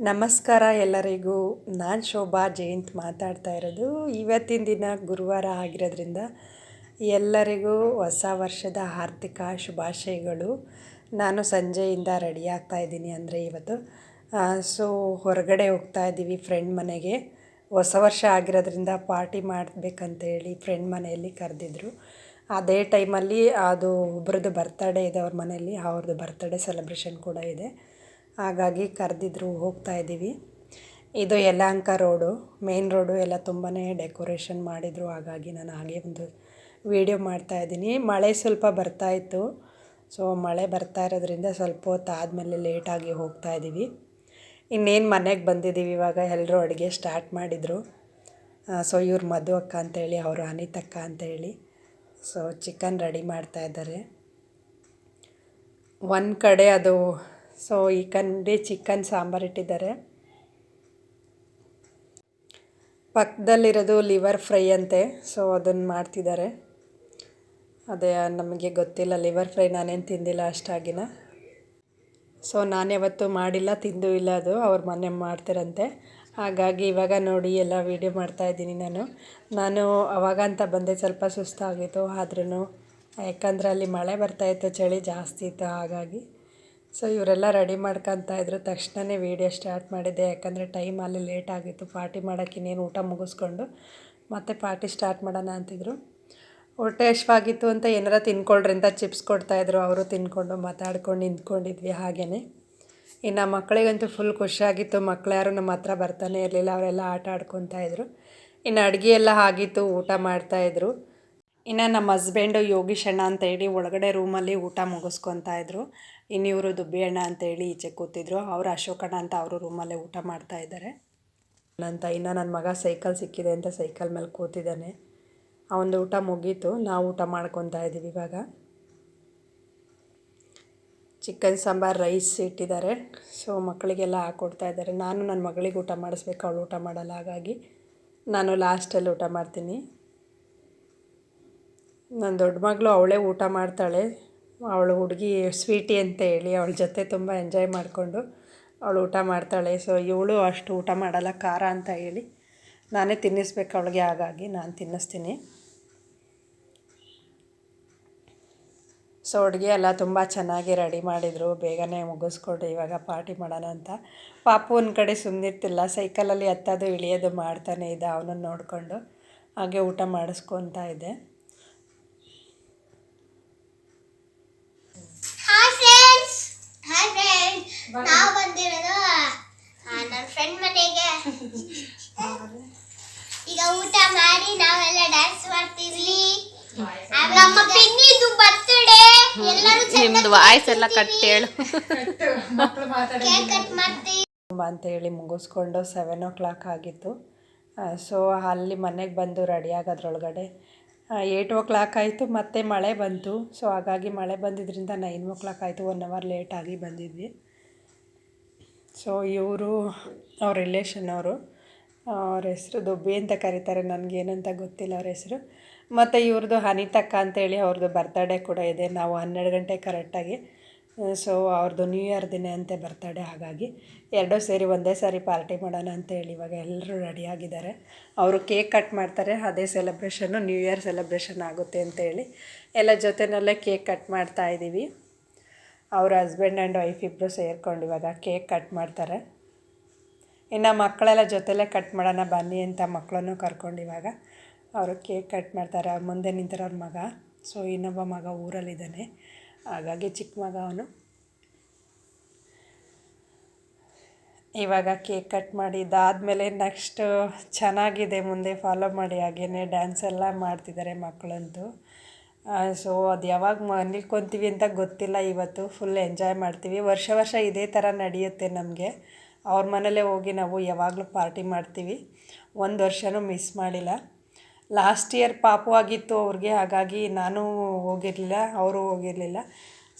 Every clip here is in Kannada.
ನಮಸ್ಕಾರ ಎಲ್ಲರಿಗೂ. ನಾನು ಶೋಭಾ ಜಯಂತ್ ಮಾತಾಡ್ತಾ ಇರೋದು. ಇವತ್ತಿನ ದಿನ ಗುರುವಾರ ಆಗಿರೋದ್ರಿಂದ ಎಲ್ಲರಿಗೂ ಹೊಸ ವರ್ಷದ ಆರ್ಥಿಕ ಶುಭಾಶಯಗಳು. ನಾನು ಸಂಜೆಯಿಂದ ರೆಡಿ ಆಗ್ತಾ ಇದ್ದೀನಿ ಅಂದರೆ ಇವತ್ತು. ಸೊ, ಹೊರಗಡೆ ಹೋಗ್ತಾ ಇದ್ದೀವಿ ಫ್ರೆಂಡ್ ಮನೆಗೆ. ಹೊಸ ವರ್ಷ ಆಗಿರೋದ್ರಿಂದ ಪಾರ್ಟಿ ಮಾಡಬೇಕಂತೇಳಿ ಫ್ರೆಂಡ್ ಮನೆಯಲ್ಲಿ ಕರೆದಿದ್ರು. ಅದೇ ಟೈಮಲ್ಲಿ ಅದು ಒಬ್ರದ್ದು ಬರ್ತಡೇ ಇದೆ ಅವ್ರ ಮನೆಯಲ್ಲಿ, ಅವ್ರದ್ದು ಬರ್ತಡೇ ಸೆಲೆಬ್ರೇಷನ್ ಕೂಡ ಇದೆ. ಹಾಗಾಗಿ ಕರೆದಿದ್ರು, ಹೋಗ್ತಾ ಇದ್ದೀವಿ. ಇದು ಯಲಹಂಕ ರೋಡು, ಮೇನ್ ರೋಡು ಎಲ್ಲ ತುಂಬಾ ಡೆಕೋರೇಷನ್ ಮಾಡಿದರು. ಹಾಗಾಗಿ ನಾನು ಹಾಗೆ ಒಂದು ವಿಡಿಯೋ ಮಾಡ್ತಾ ಇದ್ದೀನಿ. ಮಳೆ ಸ್ವಲ್ಪ ಬರ್ತಾಯಿತ್ತು ಸೊ, ಮಳೆ ಬರ್ತಾ ಇರೋದ್ರಿಂದ ಸ್ವಲ್ಪ ಹೊತ್ತು ಆದಮೇಲೆ ಲೇಟಾಗಿ ಹೋಗ್ತಾ ಇದ್ದೀವಿ. ಇನ್ನೇನು ಮನೆಗೆ ಬಂದಿದ್ದೀವಿ ಇವಾಗ ಎಲ್ಲರೂ ಅಡುಗೆ ಸ್ಟಾರ್ಟ್ ಮಾಡಿದರು. ಸೊ, ಇವ್ರು ಮಧು ಅಕ್ಕ ಅಂತೇಳಿ, ಅವರು ಅನಿತಕ್ಕ ಅಂತೇಳಿ. ಸೊ ಚಿಕನ್ ರೆಡಿ ಮಾಡ್ತಾ ಇದ್ದಾರೆ. ಒಂದು ಕಡೆ ಅದು ಸೊ ಈ ಕಂಡೆ ಚಿಕನ್ ಸಾಂಬಾರು ಇಟ್ಟಿದ್ದಾರೆ. ಪಕ್ಕದಲ್ಲಿರೋದು ಲಿವರ್ ಫ್ರೈ ಅಂತೆ. ಸೊ ಅದನ್ನು ಮಾಡ್ತಿದ್ದಾರೆ. ಅದೇ, ನಮಗೆ ಗೊತ್ತಿಲ್ಲ ಲಿವರ್ ಫ್ರೈ ನಾನೇನು ತಿಂದಿಲ್ಲ ಅಷ್ಟಾಗಿನ. ಸೊ ನಾನು ಯಾವತ್ತೂ ಮಾಡಿಲ್ಲ, ತಿಂದು ಇಲ್ಲ ಅದು. ಅವ್ರ ಮನೆ ಮಾಡ್ತಾರಂತೆ. ಹಾಗಾಗಿ ಇವಾಗ ನೋಡಿ, ಎಲ್ಲ ವೀಡಿಯೋ ಮಾಡ್ತಾಯಿದ್ದೀನಿ ನಾನು. ನಾನು ಅವಾಗ ಅಂತ ಬಂದೆ, ಸ್ವಲ್ಪ ಸುಸ್ತಾಗಿತ್ತು. ಆದ್ರೂ ಯಾಕಂದರೆ ಅಲ್ಲಿ ಮಳೆ ಬರ್ತಾಯಿತ್ತು ಚಳಿ ಜಾಸ್ತಿ ಇತ್ತು, ಹಾಗಾಗಿ. ಸೊ ಇವರೆಲ್ಲ ರೆಡಿ ಮಾಡ್ಕೊತಾ ಇದ್ರು. ತಕ್ಷಣವೇ ವೀಡಿಯೋ ಸ್ಟಾರ್ಟ್ ಮಾಡಿದ್ದೆ ಯಾಕಂದರೆ ಟೈಮ್ ಅಲ್ಲಿ ಲೇಟ್ ಆಗಿತ್ತು. ಪಾರ್ಟಿ ಮಾಡೋಕ್ಕೆ ಇನ್ನೇನು ಊಟ ಮುಗಿಸ್ಕೊಂಡು ಮತ್ತೆ ಪಾರ್ಟಿ ಸ್ಟಾರ್ಟ್ ಮಾಡೋಣ ಅಂತಿದ್ರು. ಹೊಟ್ಟೆ ಹಶ್ವಾಗಿತ್ತು ಅಂತ ಏನಾರ ತಿನ್ಕೊಳ್ರಿ ಅಂತ ಚಿಪ್ಸ್ ಕೊಡ್ತಾಯಿದ್ರು ಅವರು ತಿನ್ಕೊಂಡು ಮಾತಾಡ್ಕೊಂಡು ನಿಂತ್ಕೊಂಡಿದ್ವಿ ಹಾಗೆಯೇ ಇನ್ನು ಮಕ್ಕಳಿಗಂತೂ ಫುಲ್ ಖುಷಿಯಾಗಿತ್ತು. ಮಕ್ಕಳು ಯಾರು ನಮ್ಮ ಹತ್ರ ಬರ್ತಾನೆ ಇರಲಿಲ್ಲ. ಅವರೆಲ್ಲ ಆಟ ಆಡ್ಕೊತಾ ಇದ್ರು. ಇನ್ನು ಅಡುಗೆ ಎಲ್ಲ ಆಗಿತ್ತು. ಊಟ ಮಾಡ್ತಾಯಿದ್ರು ಇನ್ನು ನಮ್ಮ ಹಸ್ಬೆಂಡು ಯೋಗೀಶ್ ಅಣ್ಣ ಅಂತ ಹೇಳಿ ಒಳಗಡೆ ರೂಮಲ್ಲಿ ಊಟ ಮುಗಿಸ್ಕೊತಾ ಇದ್ರು. ಇನ್ನು ಇವರು ದುಬ್ಬಿ ಅಣ್ಣ ಅಂತೇಳಿ ಈಚೆ ಕೂತಿದ್ರು. ಅವರು ಅಶೋಕಣ್ಣ ಅಂತ ಅವರು ರೂಮಲ್ಲೇ ಊಟ ಮಾಡ್ತಾ ಇದ್ದಾರೆ. ಅಂತ ಇನ್ನು ನನ್ನ ಮಗ ಸೈಕಲ್ ಸಿಕ್ಕಿದೆ ಅಂತ ಸೈಕಲ್ ಮೇಲೆ ಕೂತಿದ್ದಾನೆ. ಅವನದು ಊಟ ಮುಗೀತು. ನಾವು ಊಟ ಮಾಡ್ಕೊತಾ ಇದ್ದೀವಿ ಇವಾಗ. ಚಿಕನ್ ಸಾಂಬಾರು ರೈಸ್ ಇಟ್ಟಿದ್ದಾರೆ. ಸೊ ಮಕ್ಕಳಿಗೆಲ್ಲ ಹಾಕ್ಕೊಡ್ತಾ ಇದ್ದಾರೆ. ನಾನು ನನ್ನ ಮಗಳಿಗೆ ಊಟ ಮಾಡಿಸ್ಬೇಕು. ಅವಳು ಊಟ ಮಾಡಲ್ಲ. ಹಾಗಾಗಿ ನಾನು ಲಾಸ್ಟಲ್ಲಿ ಊಟ ಮಾಡ್ತೀನಿ. ನನ್ನ ದೊಡ್ಡ ಮಗಳು ಅವಳೇ ಊಟ ಮಾಡ್ತಾಳೆ. ಅವಳು ಹುಡುಗಿ ಸ್ವೀಟಿ ಅಂತ ಹೇಳಿ ಅವಳ ಜೊತೆ ತುಂಬ ಎಂಜಾಯ್ ಮಾಡಿಕೊಂಡು ಅವಳು ಊಟ ಮಾಡ್ತಾಳೆ. ಸೊ ಇವಳು ಅಷ್ಟು ಊಟ ಮಾಡಲ್ಲ, ಖಾರ ಅಂತ ಹೇಳಿ ನಾನೇ ತಿನ್ನಿಸ್ಬೇಕು ಅವಳಿಗೆ, ಹಾಗಾಗಿ ನಾನು ತಿನ್ನಿಸ್ತೀನಿ. ಸೊ ಅಡುಗೆ ಎಲ್ಲ ತುಂಬ ಚೆನ್ನಾಗಿ ರೆಡಿ ಮಾಡಿದರು. ಬೇಗನೆ ಮುಗಿಸ್ಕೊಂಡು ಇವಾಗ ಪಾರ್ಟಿ ಮಾಡೋಣ ಅಂತ. ಪಾಪು ಒಂದು ಕಡೆ ಸುಮ್ಮನಿರ್ತಿಲ್ಲ ಸೈಕಲಲ್ಲಿ ಹತ್ತೋದು, ಇಳಿಯೋದು ಮಾಡ್ತಾನೆ ಇದ್ದ ಅವನನ್ನು ನೋಡಿಕೊಂಡು ಹಾಗೆ ಊಟ ಮಾಡಿಸ್ಕೊತಾ ಇದ್ದೆ ಹಾಯ್ ಫ್ರೆಂಡ್ಸ್ ಹಾಯ್ ಫ್ರೆಂಡ್ಸ್ ನಾವು ಬಂದಿರೋದು ನನ್ನ ಫ್ರೆಂಡ್ ಮನೆಗೆ. ಈಗ ಊಟ ಮಾಡಿ ನಾವೆಲ್ಲ ಡ್ಯಾನ್ಸ್ ಮಾಡ್ತೀವಿ ನಮ್ಮ ಪಿನ್ನಿದು ಬರ್ತಡೇ ಎಲ್ಲರೂ ನಿಮ್ದು ವಾಯ್ಸ್ ಎಲ್ಲ ಕಟ್ ಹೇಳು. ಕೇಕ್ ಕಟ್ ಮಾಡ್ತೀವಿ. ಅಂತೇಳಿ ಮುಗಿಸ್ಕೊಂಡು ಸೆವೆನ್ ಓ ಕ್ಲಾಕ್ ಆಗಿತ್ತು ಸೊ ಅಲ್ಲಿ ಮನೆಗೆ ಬಂದು ರೆಡಿ ಆಗೋದ್ರೊಳಗಡೆ ಏಯ್ಟ್ ಓ ಕ್ಲಾಕ್ ಆಯಿತು ಮತ್ತೆ ಮಳೆ ಬಂತು. ಸೊ ಹಾಗಾಗಿ ಮಳೆ ಬಂದಿದ್ದರಿಂದ ನೈನ್ ಓ ಕ್ಲಾಕ್ ಆಯಿತು ಒನ್ ಅವರ್ ಲೇಟಾಗಿ ಬಂದಿದ್ವಿ. ಸೊ ಇವರು, ಅವ್ರ ರಿಲೇಷನ್ ಅವರು. ಅವ್ರ ಹೆಸರು ದುಬ್ಬಿ ಅಂತ ಕರೀತಾರೆ, ನನಗೇನಂತ ಗೊತ್ತಿಲ್ಲ ಅವ್ರ ಹೆಸರು. ಮತ್ತು ಇವ್ರದ್ದು ಅನಿತಕ್ಕ ಅಂತೇಳಿ ಅವ್ರದ್ದು ಬರ್ತಡೇ ಕೂಡ ಇದೆ, ನಾವು ಹನ್ನೆರಡು ಗಂಟೆ ಕರೆಕ್ಟಾಗಿ ಸೊ ಅವ್ರದ್ದು ನ್ಯೂ ಇಯರ್ ದಿನ ಅಂತೆ ಬರ್ತಡೇ ಹಾಗಾಗಿ ಎರಡೂ ಸೇರಿ ಒಂದೇ ಸಾರಿ ಪಾರ್ಟಿ ಮಾಡೋಣ ಅಂತೇಳಿ ಇವಾಗ ಎಲ್ಲರೂ ರೆಡಿಯಾಗಿದ್ದಾರೆ ಅವರು ಕೇಕ್ ಕಟ್ ಮಾಡ್ತಾರೆ, ಅದೇ ಸೆಲೆಬ್ರೇಷನ್ನು ನ್ಯೂ ಇಯರ್ ಸೆಲೆಬ್ರೇಷನ್ ಆಗುತ್ತೆ ಅಂತೇಳಿ. ಎಲ್ಲ ಜೊತೆಯಲ್ಲೇ ಕೇಕ್ ಕಟ್ ಮಾಡ್ತಾ ಇದ್ದೀವಿ ಅವ್ರ ಹಸ್ಬೆಂಡ್ ಆ್ಯಂಡ್ ವೈಫ್ ಇಬ್ಬರು ಸೇರ್ಕೊಂಡು ಇವಾಗ ಕೇಕ್ ಕಟ್ ಮಾಡ್ತಾರೆ. ಇನ್ನು ಮಕ್ಕಳೆಲ್ಲ ಜೊತೆಲೇ ಕಟ್ ಮಾಡೋಣ, ಬನ್ನಿ ಅಂತ ಮಕ್ಕಳನ್ನು ಕರ್ಕೊಂಡು ಇವಾಗ ಅವರು ಕೇಕ್ ಕಟ್ ಮಾಡ್ತಾರೆ. ಅವ್ರ ಮುಂದೆ ನಿಂತಿರೋ ಅವ್ರ ಮಗ ಸೊ ಇನ್ನೊಬ್ಬ ಮಗ ಊರಲ್ಲಿದ್ದಾನೆ. ಹಾಗಾಗಿ ಚಿಕ್ಕ ಮಗ ಅವನು. ಇವಾಗ ಕೇಕ್ ಕಟ್ ಮಾಡಿ ಇದಾದಮೇಲೆ ನೆಕ್ಸ್ಟು ಚೆನ್ನಾಗಿದೆ, ಮುಂದೆ ಫಾಲೋ ಮಾಡಿ ಹಾಗೇ ಡ್ಯಾನ್ಸ್ ಎಲ್ಲ ಮಾಡ್ತಿದ್ದಾರೆ ಮಕ್ಕಳಂತೂ. ಸೊ ಅದು ಯಾವಾಗ ನಿಲ್ಕೊತೀವಿ ಅಂತ ಗೊತ್ತಿಲ್ಲ ಇವತ್ತು. ಫುಲ್ ಎಂಜಾಯ್ ಮಾಡ್ತೀವಿ. ವರ್ಷ ವರ್ಷ ಇದೇ ಥರ ನಡೆಯುತ್ತೆ ನಮಗೆ. ಅವ್ರ ಮನೇಲೇ ಹೋಗಿ ನಾವು ಯಾವಾಗಲೂ ಪಾರ್ಟಿ ಮಾಡ್ತೀವಿ. ಒಂದು ವರ್ಷವೂ ಮಿಸ್ ಮಾಡಿಲ್ಲ. ಲಾಸ್ಟ್ ಇಯರ್ ಪಾಪು ಆಗಿತ್ತು ಅವ್ರಿಗೆ, ಹಾಗಾಗಿ ನಾನು ಹೋಗಿರಲಿಲ್ಲ, ಅವರು ಹೋಗಿರಲಿಲ್ಲ.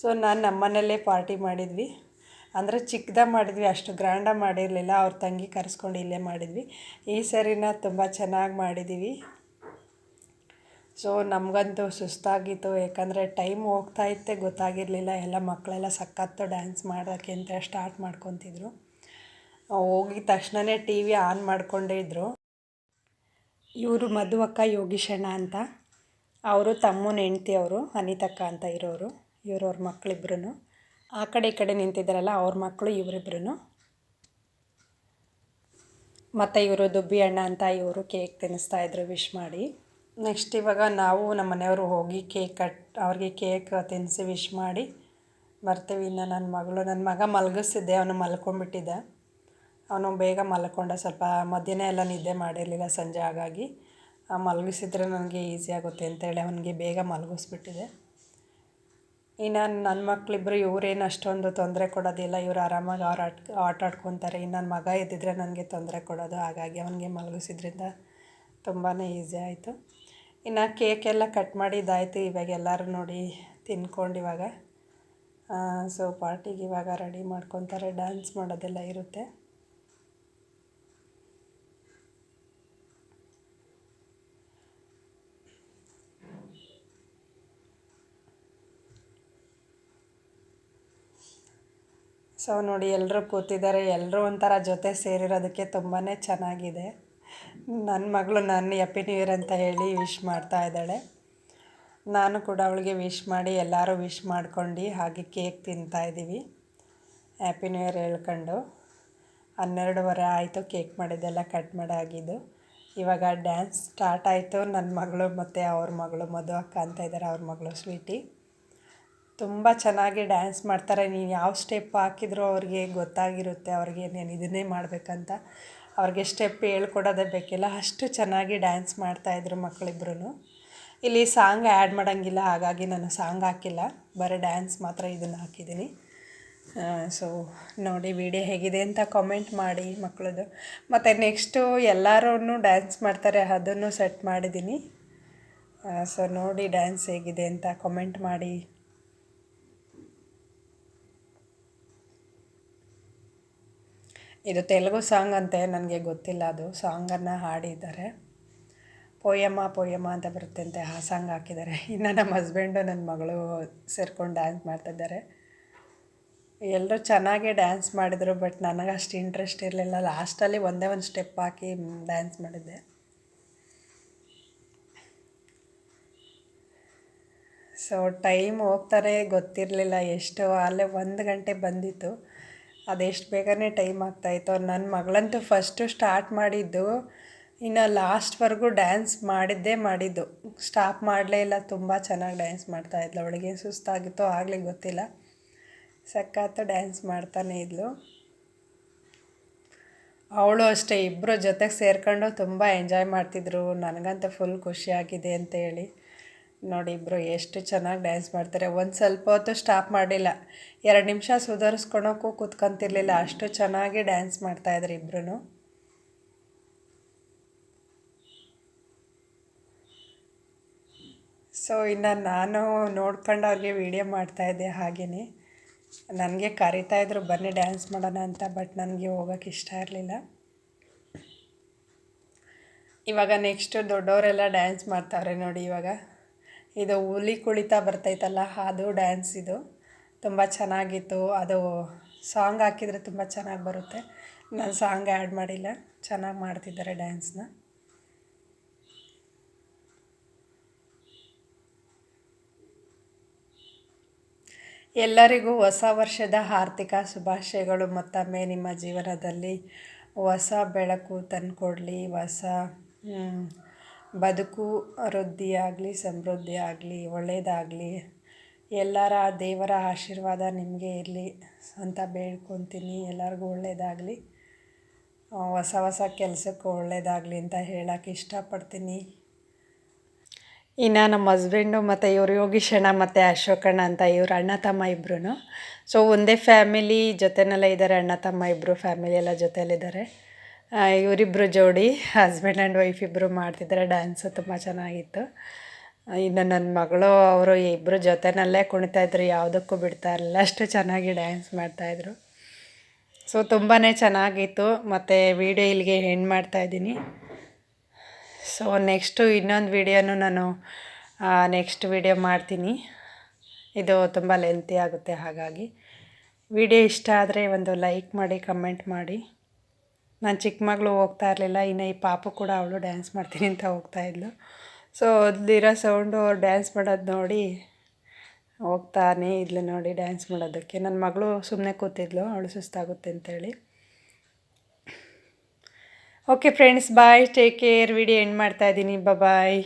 ಸೊ ನಾನು ನಮ್ಮ ಮನೆಯಲ್ಲೇ ಪಾರ್ಟಿ ಮಾಡಿದ್ವಿ. ಅಂದರೆ ಚಿಕ್ಕದಾಗಿ ಮಾಡಿದ್ವಿ, ಅಷ್ಟು ಗ್ರ್ಯಾಂಡಾಗಿ ಮಾಡಿರಲಿಲ್ಲ. ಅವ್ರ ತಂಗಿ ಕರೆಸ್ಕೊಂಡು ಇಲ್ಲೇ ಮಾಡಿದ್ವಿ. ಈ ಸರಿನ ತುಂಬ ಚೆನ್ನಾಗಿ ಮಾಡಿದ್ದೀವಿ ಸೊ ನಮಗಂತೂ ಸುಸ್ತಾಗಿತ್ತು, ಯಾಕಂದರೆ ಟೈಮ್ ಹೋಗ್ತಾ ಇತ್ತೆ, ಗೊತ್ತಾಗಿರಲಿಲ್ಲ. ಎಲ್ಲ ಮಕ್ಕಳೆಲ್ಲ ಸಖತ್ತು ಡ್ಯಾನ್ಸ್ ಮಾಡೋಕ್ಕೆ ಅಂತ ಸ್ಟಾರ್ಟ್ ಮಾಡ್ಕೊತಿದ್ರು. ಹೋಗಿದ ತಕ್ಷಣವೇ ಟಿ ವಿ ಆನ್ ಮಾಡಿಕೊಂಡೇ ಇದ್ದರು ಇವರು ಮಧು ಅಕ್ಕ ಯೋಗೀಶಣ್ಣ ಅಂತ. ಅವರು ತಮ್ಮನ ಹೆಂಡ್ತಿ ಅವರು, ಅನಿತಕ್ಕ ಅಂತ ಇರೋರು. ಇವ್ರವ್ರ ಮಕ್ಕಳಿಬ್ರು ಆ ಕಡೆ ಈ ಕಡೆ ನಿಂತಿದ್ದಾರಲ್ಲ, ಅವ್ರ ಮಕ್ಕಳು ಇವರಿಬ್ರು ಮತ್ತು ಇವರು ದುಬ್ಬಿ ಅಣ್ಣ ಅಂತ ಇವರು ಕೇಕ್ ತಿನ್ನಿಸ್ತಾ ಇದ್ರು, ವಿಶ್ ಮಾಡಿ. ನೆಕ್ಸ್ಟ್ ಇವಾಗ ನಾವು ನಮ್ಮ ಮನೆಯವರು ಹೋಗಿ ಕೇಕ್ ಕಟ್ ಅವ್ರಿಗೆ ಕೇಕ್ ತಿನ್ನಿಸಿ ವಿಶ್ ಮಾಡಿ ಬರ್ತೀವಿ. ಇನ್ನು ನನ್ನ ಮಗಳು, ನನ್ನ ಮಗ ಮಲಗಿಸಿದ್ದೆ, ಅವನು ಮಲ್ಕೊಂಡ್ಬಿಟ್ಟಿದ್ದ. ಅವನು ಬೇಗ ಮಲ್ಕೊಂಡ. ಸ್ವಲ್ಪ ಮಧ್ಯಾಹ್ನ ಎಲ್ಲ ನಿದ್ದೆ ಮಾಡಿರಲಿಲ್ಲ ಸಂಜೆ ಹಾಗಾಗಿ. ಮಲಗಿಸಿದ್ರೆ ನನಗೆ ಈಸಿ ಆಗುತ್ತೆ ಅಂತೇಳಿ ಅವನಿಗೆ ಬೇಗ ಮಲಗಿಸ್ಬಿಟ್ಟಿದೆ. ಇನ್ನು ನನ್ನ ಮಕ್ಕಳಿಬ್ಬರು ಇವರೇನು ಅಷ್ಟೊಂದು ತೊಂದರೆ ಕೊಡೋದಿಲ್ಲ. ಇವರು ಆರಾಮಾಗಿ ಅವ್ರು ಆಟ ಆಟ ಆಡ್ಕೊತಾರೆ. ಇನ್ನು ನನ್ನ ಮಗ ಇದ್ದಿದ್ರೆ ನನಗೆ ತೊಂದರೆ ಕೊಡೋದು. ಹಾಗಾಗಿ ಅವನಿಗೆ ಮಲಗಿಸಿದ್ರಿಂದ ತುಂಬಾ ಈಸಿ ಆಯಿತು. ಇನ್ನು ಕೇಕ್ ಎಲ್ಲ ಕಟ್ ಮಾಡಿದ್ದಾಯಿತು ಇವಾಗ ಎಲ್ಲರೂ ನೋಡಿ ತಿನ್ಕೊಂಡು ಇವಾಗ. ಸೊ ಪಾರ್ಟಿಗೆ ಇವಾಗ ರೆಡಿ ಮಾಡ್ಕೊತಾರೆ ಡ್ಯಾನ್ಸ್ ಮಾಡೋದೆಲ್ಲ ಇರುತ್ತೆ. ಸೊ ನೋಡಿ ಎಲ್ಲರೂ ಕೂತಿದ್ದಾರೆ ಎಲ್ಲರೂ ಒಂಥರ ಜೊತೆ ಸೇರಿರೋದಕ್ಕೆ ತುಂಬಾ ಚೆನ್ನಾಗಿದೆ. ನನ್ನ ಮಗಳು ನನ್ನ ಹ್ಯಾಪಿ ನ್ಯೂ ಇಯರ್ ಅಂತ ಹೇಳಿ ವಿಶ್ ಮಾಡ್ತಾ ಇದ್ದಾಳೆ. ನಾನು ಕೂಡ ಅವಳಿಗೆ ವಿಶ್ ಮಾಡಿ ಎಲ್ಲರೂ ವಿಶ್ ಮಾಡ್ಕೊಂಡು ಹಾಗೆ ಕೇಕ್ ತಿಂತಾ ಇದ್ದೀವಿ. ಹ್ಯಾಪಿ ನ್ಯೂ ಇಯರ್ ಹೇಳ್ಕೊಂಡು. ಹನ್ನೆರಡುವರೆ ಆಯಿತು ಕೇಕ್ ಮಾಡಿದ್ದೆಲ್ಲ ಕಟ್ ಮಾಡಿ ಆಗಿದ್ದು. ಇವಾಗ ಡ್ಯಾನ್ಸ್ ಸ್ಟಾರ್ಟ್ ಆಯಿತು. ನನ್ನ ಮಗಳು ಮತ್ತು ಅವ್ರ ಮಗಳು, ಮಧು ಅಕ್ಕ ಅಂತ ಇದ್ದಾರೆ ಅವ್ರ ಮಗಳು, ಸ್ವೀಟಿ. ತುಂಬ ಚೆನ್ನಾಗಿ ಡ್ಯಾನ್ಸ್ ಮಾಡ್ತಾರೆ. ನೀನು ಯಾವ ಸ್ಟೆಪ್ ಹಾಕಿದ್ರೂ ಅವ್ರಿಗೆ ಗೊತ್ತಾಗಿರುತ್ತೆ. ಅವ್ರಿಗೆ ನಾನು ಇದನ್ನೇ ಮಾಡಬೇಕಂತ. ಅವ್ರಿಗೆ ಸ್ಟೆಪ್ ಹೇಳ್ಕೊಡೋದೇ ಬೇಕಿಲ್ಲ. ಅಷ್ಟು ಚೆನ್ನಾಗಿ ಡ್ಯಾನ್ಸ್ ಮಾಡ್ತಾಯಿದ್ರು ಮಕ್ಕಳಿಬ್ರು ಇಲ್ಲಿ ಸಾಂಗ್ ಆ್ಯಡ್ ಮಾಡೋಂಗಿಲ್ಲ, ಹಾಗಾಗಿ ನಾನು ಸಾಂಗ್ ಹಾಕಿಲ್ಲ. ಬರೀ ಡ್ಯಾನ್ಸ್ ಮಾತ್ರ ಇದನ್ನು ಹಾಕಿದ್ದೀನಿ. ಸೊ ನೋಡಿ ವಿಡಿಯೋ ಹೇಗಿದೆ ಅಂತ ಕಾಮೆಂಟ್ ಮಾಡಿ ಮಕ್ಕಳದು ಮತ್ತು ನೆಕ್ಸ್ಟು ಎಲ್ಲರೂ ಡ್ಯಾನ್ಸ್ ಮಾಡ್ತಾರೆ, ಅದನ್ನು ಸೆಟ್ ಮಾಡಿದ್ದೀನಿ. ಸೊ ನೋಡಿ ಡ್ಯಾನ್ಸ್ ಹೇಗಿದೆ ಅಂತ ಕಾಮೆಂಟ್ ಮಾಡಿ. ಇದು ತೆಲುಗು ಸಾಂಗ್ ಅಂತೆ, ನನಗೆ ಗೊತ್ತಿಲ್ಲ ಅದು. ಸಾಂಗನ್ನು ಹಾಡಿದ್ದಾರೆ. ಪೋಯಮ್ಮ ಪೋಯಮ್ಮ ಅಂತ ಬರುತ್ತೆ ಅಂತೆ ಆ ಸಾಂಗ್ ಹಾಕಿದ್ದಾರೆ. ಇನ್ನು ನಮ್ಮ ಹಸ್ಬೆಂಡು ನನ್ನ ಮಗಳು ಸೇರ್ಕೊಂಡು ಡ್ಯಾನ್ಸ್ ಮಾಡ್ತಿದ್ದಾರೆ ಎಲ್ಲರೂ ಚೆನ್ನಾಗೇ ಡ್ಯಾನ್ಸ್ ಮಾಡಿದರು ಬಟ್ ನನಗೆ ಅಷ್ಟು ಇಂಟ್ರೆಸ್ಟ್ ಇರಲಿಲ್ಲ ಲಾಸ್ಟಲ್ಲಿ ಒಂದೇ ಒಂದು ಸ್ಟೆಪ್ ಹಾಕಿ ಡ್ಯಾನ್ಸ್ ಮಾಡಿದ್ದೆ. ಸೊ ಟೈಮ್ ಹೋಗ್ತಾರೆ, ಗೊತ್ತಿರಲಿಲ್ಲ. ಎಷ್ಟು, ಅಲ್ಲೇ ಒಂದು ಗಂಟೆ ಬಂದಿತ್ತು. ಅದೆಷ್ಟು ಬೇಗನೆ ಟೈಮ್ ಆಗ್ತಾಯಿತ್ತು. ನನ್ನ ಮಗಳಂತೂ ಫಸ್ಟು ಸ್ಟಾರ್ಟ್ ಮಾಡಿದ್ದು, ಇನ್ನು ಲಾಸ್ಟ್ವರೆಗೂ ಡ್ಯಾನ್ಸ್ ಮಾಡಿದ್ದೇ ಮಾಡಿದ್ದು. ಸ್ಟಾಪ್ ಮಾಡಲೇ ಇಲ್ಲ, ತುಂಬ ಚೆನ್ನಾಗಿ ಡ್ಯಾನ್ಸ್ ಮಾಡ್ತಾಯಿದ್ಲು. ಅವಳಿಗೆ ಸುಸ್ತಾಗಿತ್ತೋ ಆಗಲಿ ಗೊತ್ತಿಲ್ಲ. ಸಖತ್ತು ಡ್ಯಾನ್ಸ್ ಮಾಡ್ತಾನೆ ಇದ್ಲು. ಅವಳು ಅಷ್ಟೇ ಇಬ್ಬರು ಜೊತೆಗೆ ಸೇರ್ಕೊಂಡು ತುಂಬ ಎಂಜಾಯ್ ಮಾಡ್ತಿದ್ರು. ನನಗಂತೂ ಫುಲ್ ಖುಷಿಯಾಗಿದೆ ಅಂತ ಹೇಳಿ. ನೋಡಿ ಇಬ್ಬರು ಎಷ್ಟು ಚೆನ್ನಾಗಿ ಡ್ಯಾನ್ಸ್ ಮಾಡ್ತಾರೆ. ಒಂದು ಸ್ವಲ್ಪ ಹೊತ್ತು ಸ್ಟಾಪ್ ಮಾಡಿಲ್ಲ. ಎರಡು ನಿಮಿಷ ಸುಧಾರಿಸ್ಕೊಳೋಕ್ಕೂ ಕೂತ್ಕೊಂತಿರ್ಲಿಲ್ಲ. ಅಷ್ಟು ಚೆನ್ನಾಗಿ ಡ್ಯಾನ್ಸ್ ಮಾಡ್ತಾಯಿದ್ರು ಇಬ್ಬರೂ ಸೊ ಇನ್ನು ನಾನು ನೋಡ್ಕೊಂಡು ಅವ್ರಿಗೆ ವೀಡಿಯೋ ಮಾಡ್ತಾಯಿದ್ದೆ ಹಾಗೇ ನನಗೆ ಕರಿತಾಯಿದ್ರು ಬನ್ನಿ ಡ್ಯಾನ್ಸ್ ಮಾಡೋಣ ಅಂತ ಬಟ್ ನನಗೆ ಹೋಗೋಕ್ಕೆ ಇಷ್ಟ ಇರಲಿಲ್ಲ. ಇವಾಗ ನೆಕ್ಸ್ಟು ದೊಡ್ಡವರೆಲ್ಲ ಡ್ಯಾನ್ಸ್ ಮಾಡ್ತಾವ್ರೆ ನೋಡಿ ಇವಾಗ. ಇದು ಹುಲಿ ಕುಣಿತ ಬರ್ತೈತಲ್ಲ, ಅದು ಡ್ಯಾನ್ಸ್ ಇದು. ತುಂಬ ಚೆನ್ನಾಗಿತ್ತು. ಅದು ಸಾಂಗ್ ಹಾಕಿದರೆ ತುಂಬ ಚೆನ್ನಾಗಿ ಬರುತ್ತೆ. ನಾನು ಸಾಂಗ್ ಆ್ಯಡ್ ಮಾಡಿಲ್ಲ. ಚೆನ್ನಾಗಿ ಮಾಡ್ತಿದ್ದಾರೆ ಡ್ಯಾನ್ಸ್ನ ಎಲ್ಲರಿಗೂ ಹೊಸ ವರ್ಷದ ಆರ್ಥಿಕ ಶುಭಾಶಯಗಳು. ಮತ್ತೊಮ್ಮೆ ನಿಮ್ಮ ಜೀವನದಲ್ಲಿ ಹೊಸ ಬೆಳಕು ತಂದುಕೊಡ್ಲಿ. ಹೊಸ ಬದುಕು ವೃದ್ಧಿಯಾಗಲಿ, ಸಮೃದ್ಧಿ ಆಗಲಿ ಒಳ್ಳೆಯದಾಗಲಿ ಎಲ್ಲರ ದೇವರ ಆಶೀರ್ವಾದ ನಿಮಗೆ ಇರಲಿ ಅಂತ ಬೇಡ್ಕೊತೀನಿ. ಎಲ್ಲರಿಗೂ ಒಳ್ಳೆಯದಾಗಲಿ ಹೊಸ ಹೊಸ ಕೆಲಸಕ್ಕೂ ಒಳ್ಳೆಯದಾಗಲಿ ಅಂತ ಹೇಳೋಕ್ಕೆ ಇಷ್ಟಪಡ್ತೀನಿ. ಇನ್ನು ನಮ್ಮ ಹಸ್ಬೆಂಡು ಮತ್ತು ಇವರು ಯೋಗೀಶಣ್ಣ ಮತ್ತು ಅಶೋಕಣ್ಣ ಅಂತ ಇವರು ಅಣ್ಣ ತಮ್ಮ ಇಬ್ಬರು ಸೊ ಒಂದೇ ಫ್ಯಾಮಿಲಿ ಜೊತೆನಲ್ಲೇ ಇದ್ದಾರೆ ಅಣ್ಣ ತಮ್ಮ ಇಬ್ಬರು ಫ್ಯಾಮಿಲಿ ಎಲ್ಲ ಜೊತೆಯಲ್ಲಿದ್ದಾರೆ. ಇವರಿಬ್ಬರು ಜೋಡಿ ಹಸ್ಬೆಂಡ್ ಆ್ಯಂಡ್ ವೈಫ್ ಇಬ್ಬರು ಮಾಡ್ತಿದ್ದಾರೆ. ಡ್ಯಾನ್ಸು ತುಂಬ ಚೆನ್ನಾಗಿತ್ತು. ಇನ್ನು ನನ್ನ ಮಗಳು, ಅವರು ಇಬ್ಬರು ಜೊತೆನಲ್ಲೇ ಕುಣಿತಾಯಿದ್ರು ಯಾವುದಕ್ಕೂ ಬಿಡ್ತಾ ಇರಲಿಲ್ಲ. ಅಷ್ಟು ಚೆನ್ನಾಗಿ ಡ್ಯಾನ್ಸ್ ಮಾಡ್ತಾಯಿದ್ರು ಸೊ ತುಂಬಾ ಚೆನ್ನಾಗಿತ್ತು. ಮತ್ತು ವಿಡಿಯೋ ಇಲ್ಲಿಗೆ ಹೆಣ್ಣು ಮಾಡ್ತಾಯಿದ್ದೀನಿ ಸೊ ನೆಕ್ಸ್ಟು ಇನ್ನೊಂದು ವಿಡಿಯೋನು ನಾನು ನೆಕ್ಸ್ಟ್ ವಿಡಿಯೋ ಮಾಡ್ತೀನಿ. ಇದು ತುಂಬ ಲೆಂತಿ ಆಗುತ್ತೆ ಹಾಗಾಗಿ. ವಿಡಿಯೋ ಇಷ್ಟ ಆದರೆ ಒಂದು ಲೈಕ್ ಮಾಡಿ ಕಮೆಂಟ್ ಮಾಡಿ. ನಾನು ಚಿಕ್ಕ ಮಗಳು ಹೋಗ್ತಾ ಇರಲಿಲ್ಲ, ಇನ್ನು ಈ ಪಾಪು ಕೂಡ ಅವಳು ಡ್ಯಾನ್ಸ್ ಮಾಡ್ತೀನಿ ಅಂತ ಹೋಗ್ತಾ ಇದ್ಳು ಸೊ ಅಲ್ಲಿರೋ ಸೌಂಡು ಅವ್ರು ಡ್ಯಾನ್ಸ್ ಮಾಡೋದು ನೋಡಿ ಹೋಗ್ತಾನೆ ಇದ್ಲು ನೋಡಿ ಡ್ಯಾನ್ಸ್ ಮಾಡೋದಕ್ಕೆ. ನನ್ನ ಮಗಳು ಸುಮ್ಮನೆ ಕೂತಿದ್ಲು, ಅವಳು ಸುಸ್ತಾಗುತ್ತೆ ಅಂತೇಳಿ. Okay friends bye take care video end ಮಾಡ್ತಾ ಇದ್ದೀನಿ. ಬಾಯ್